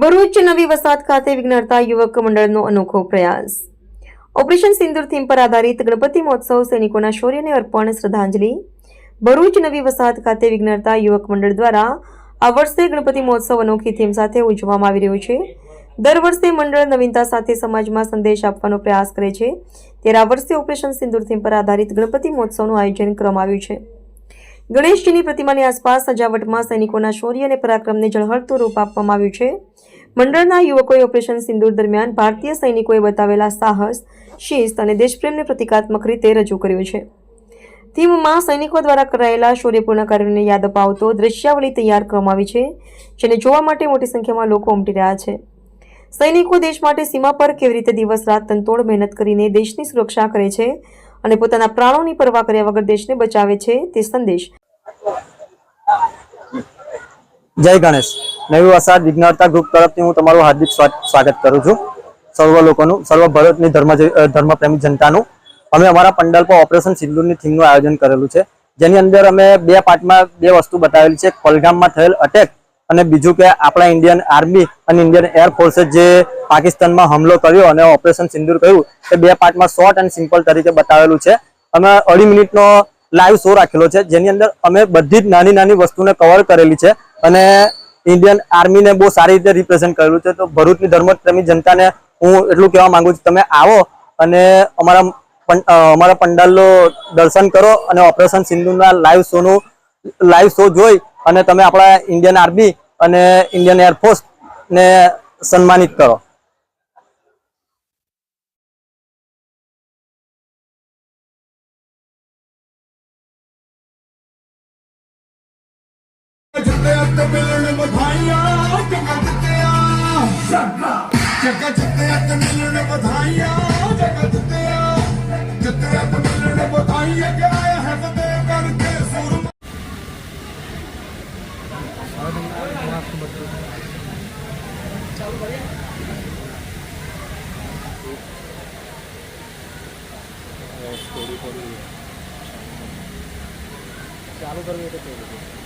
ભરૂચ નવી વસાહત ખાતે વિઘ્નહર્તા યુવક મંડળનો અનોખો પ્રયાસ. ઓપરેશન સિંદુર થીમ પર આધારિત ગણપતિ મહોત્સવ સૈનિકોના શૌર્યને અર્પણ શ્રદ્ધાંજલિ. ભરૂચ નવી વસાહત ખાતે વિઘ્નહર્તા યુવક મંડળ દ્વારા આ વર્ષે ગણપતિ મહોત્સવ અનોખી થીમ સાથે ઉજવવામાં આવી રહ્યો છે. દર વર્ષે મંડળ નવીનતા સાથે સમાજમાં સંદેશ આપવાનો પ્રયાસ કરે છે. ત્યારે આ વર્ષે ઓપરેશન સિંદુર થીમ પર આધારિત ગણપતિ મહોત્સવનું આયોજન કરવામાં આવ્યું છે. ગણેશજીની પ્રતિમાની આસપાસ સજાવટમાં સૈનિકોના શૌર્ય અને પરાક્રમને ઝળહળતું રૂપ આપવામાં આવ્યું છે. મંડળના યુવકોએ ઓપરેશન સિંદૂર દરમિયાન ભારતીય સૈનિકોએ બતાવેલા સાહસ, શિસ્ત અને દેશપ્રેમને પ્રતિકાત્મક રીતે રજૂ કર્યું છે. થીમમાં સૈનિકો દ્વારા કરાયેલા શૌર્યપૂર્ણ કાર્યોને યાદ અપાવતો દ્રશ્યાવલી તૈયાર કરવામાં આવી છે, જેને જોવા માટે મોટી સંખ્યામાં લોકો ઉમટી રહ્યા છે. સૈનિકો દેશ માટે સીમા પર કેવી રીતે દિવસ રાત તનતોડ મહેનત કરીને દેશની સુરક્ષા કરે છે અને પોતાના પ્રાણોની પરવા કર્યા વગર દેશને બચાવે છે તે સંદેશ. જય ગણેશ. નવી વસાહત વિજ્ઞાનતા ગ્રુપ તરફથી હું તમારું હાર્દિક સ્વા- સ્વાગત કરું છું. સર્વ લોકોનું, સર્વ ભારતની ધર્મ ધર્મપ્રેમી જનતાનું. અમે અમારા પંડાલ પર ઓપરેશન સિંદૂરની થીમનું આયોજન કરેલું છે. જેની અંદર અમે બે પાર્ટમાં બે વસ્તુ બતાવેલી છે. કોલગામમાં થયેલ અટેક અને બીજું કે આપણા ઇન્ડિયન આર્મી અને ઇન્ડિયન એરફોર્સે જે પાકિસ્તાનમાં હુમલો કર્યો અને ઓપરેશન સિંદુર કર્યું તે બે પાર્ટમાં શોર્ટ એન્ડ સિમ્પલ તરીકે બતાવેલું છે. અમે અઢી મિનિટનો લાઈવ શો રાખેલો છે, જેની અંદર અમે બધી જ નાની નાની વસ્તુને કવર કરેલી છે અને ઇન્ડિયન આર્મીને બહુ સારી રીતે રિપ્રેઝેન્ટ કરેલું છે. તો ભરૂચની ધર્મપ્રેમી જનતાને હું એટલું કહેવા માંગુ છું, તમે આવો અને અમારા અમારા પંડાલનો દર્શન કરો અને ઓપરેશન સિંધુના લાઈવ શોનું લાઈવ શો જોઈ અને તમે આપણા ઇન્ડિયન આર્મી અને ઇન્ડિયન એરફોર્સ ને સન્માનિત કરો. જગત જગત મિલણ બધાયા. चालू करूँ ये तो